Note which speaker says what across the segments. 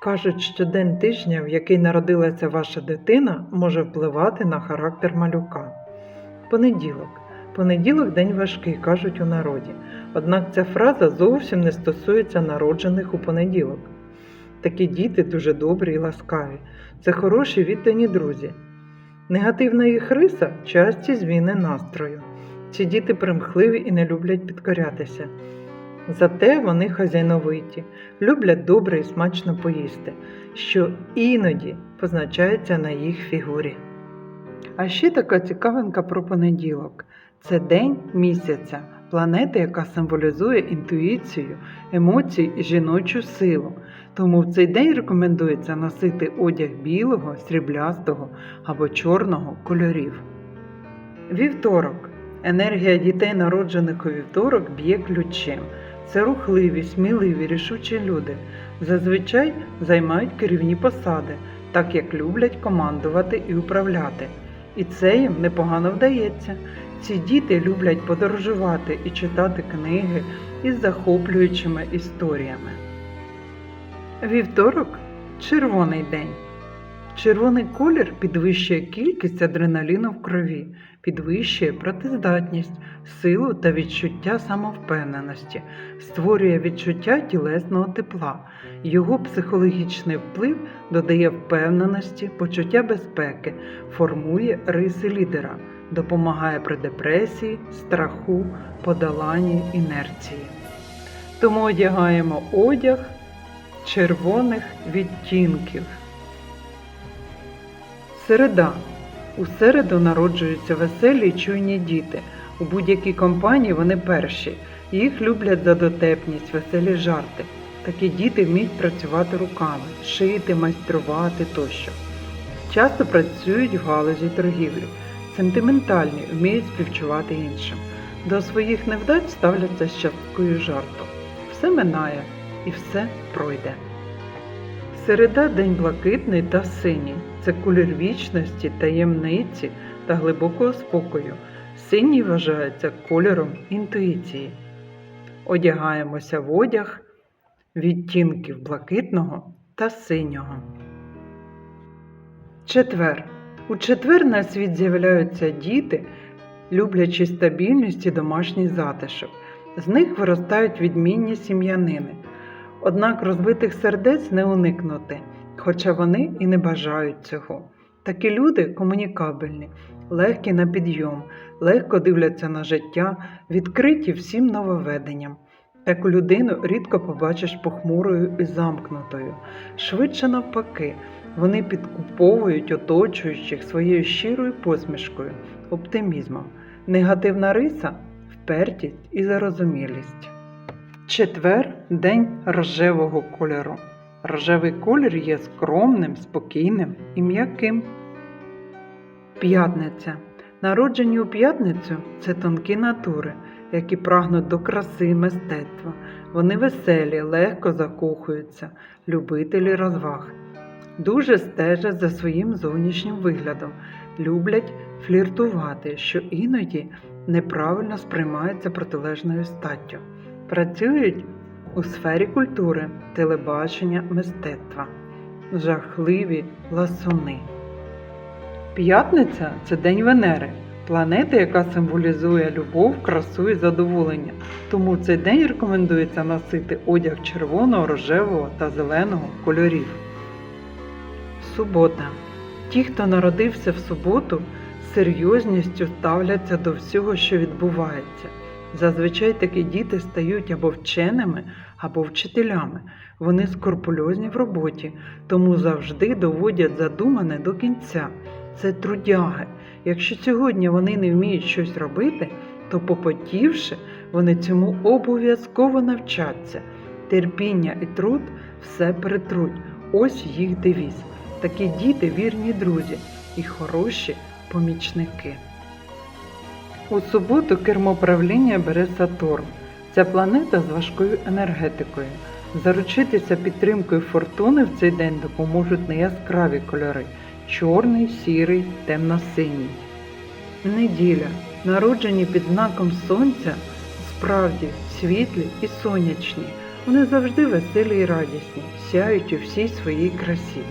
Speaker 1: Кажуть, що день тижня, в який народилася ваша дитина, може впливати на характер малюка. Понеділок. Понеділок день важкий, кажуть у народі. Однак ця фраза зовсім не стосується народжених у понеділок. Такі діти дуже добрі і ласкаві. Це хороші віддані друзі. Негативна їх риса часті зміни настрою. Ці діти примхливі і не люблять підкорятися. Зате вони хазяйновиті, люблять добре і смачно поїсти, що іноді позначається на їх фігурі. А ще така цікавинка про понеділок. Це день місяця, планети, яка символізує інтуїцію, емоції і жіночу силу. Тому в цей день рекомендується носити одяг білого, сріблястого або чорного кольорів. Вівторок. Енергія дітей, народжених у вівторок, б'є ключем. Це рухливі, сміливі, рішучі люди. Зазвичай займають керівні посади, так як люблять командувати і управляти. І це їм непогано вдається. Ці діти люблять подорожувати і читати книги із захоплюючими історіями. Вівторок червоний день. Червоний колір підвищує кількість адреналіну в крові, підвищує протиздатність, силу та відчуття самовпевненості, створює відчуття тілесного тепла. Його психологічний вплив додає впевненості, почуття безпеки, формує риси лідера, допомагає при депресії, страху, подоланні інерції. Тому одягаємо одяг червоних відтінків. Середа. У середу народжуються веселі й чуйні діти. У будь-якій компанії вони перші. Їх люблять за дотепність, веселі жарти. Такі діти вміють працювати руками, шити, майструвати тощо. Часто працюють в галузі торгівлі, сентиментальні, вміють співчувати іншим. До своїх невдач ставляться з часткою жарту. Все минає і все пройде. Середа день блакитний та синій. Це колір вічності, таємниці та глибокого спокою. Синій вважається кольором інтуїції. Одягаємося в одяг відтінків блакитного та синього. Четвер. У четвер на світ з'являються діти, люблячи стабільність і домашній затишок. З них виростають відмінні сім'янини. Однак розбитих сердець не уникнути, хоча вони і не бажають цього. Такі люди комунікабельні, легкі на підйом, легко дивляться на життя, відкриті всім нововведенням. Таку людину рідко побачиш похмурою і замкнутою. Швидше навпаки, вони підкуповують оточуючих своєю щирою посмішкою, оптимізмом. Негативна риса впертість і зарозумілість. Четвер день рожевого кольору. Рожевий колір є скромним, спокійним і м'яким. П'ятниця. Народжені у п'ятницю це тонкі натури, які прагнуть до краси і мистецтва. Вони веселі, легко закохуються, любителі розваг. Дуже стежать за своїм зовнішнім виглядом, люблять фліртувати, що іноді неправильно сприймається протилежною статтю. Працюють у сфері культури, телебачення, мистецтва. Жахливі ласуни. П'ятниця це день Венери, планети, яка символізує любов, красу і задоволення. Тому цей день рекомендується носити одяг червоного, рожевого та зеленого кольорів. Субота. Ті, хто народився в суботу, з серйозністю ставляться до всього, що відбувається. Зазвичай такі діти стають або вченими, або вчителями. Вони скрупульозні в роботі, тому завжди доводять задумане до кінця. Це трудяги. Якщо сьогодні вони не вміють щось робити, то попотівши, вони цьому обов'язково навчаться. Терпіння і труд все перетруть. Ось їх девіз. Такі діти вірні друзі і хороші помічники. У суботу кермоправління бере Сатурн. Ця планета з важкою енергетикою. Заручитися підтримкою фортуни в цей день допоможуть неяскраві кольори чорний, сірий, темно-синій. Неділя. Народжені під знаком сонця справді світлі і сонячні. Вони завжди веселі і радісні, сяють у всій своїй красі.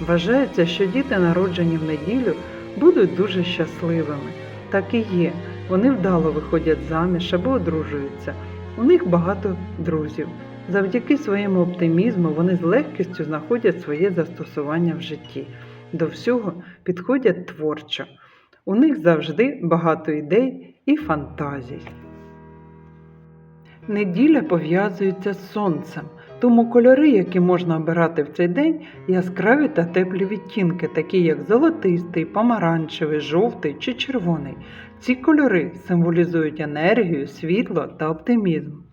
Speaker 1: Вважається, що діти, народжені в неділю, будуть дуже щасливими. Так і є. Вони вдало виходять заміж або одружуються. У них багато друзів. Завдяки своєму оптимізму вони з легкістю знаходять своє застосування в житті. До всього підходять творчо. У них завжди багато ідей і фантазій. Неділя пов'язується з сонцем, тому кольори, які можна обирати в цей день, яскраві та теплі відтінки, такі як золотистий, помаранчевий, жовтий чи червоний. Ці кольори символізують енергію, світло та оптимізм.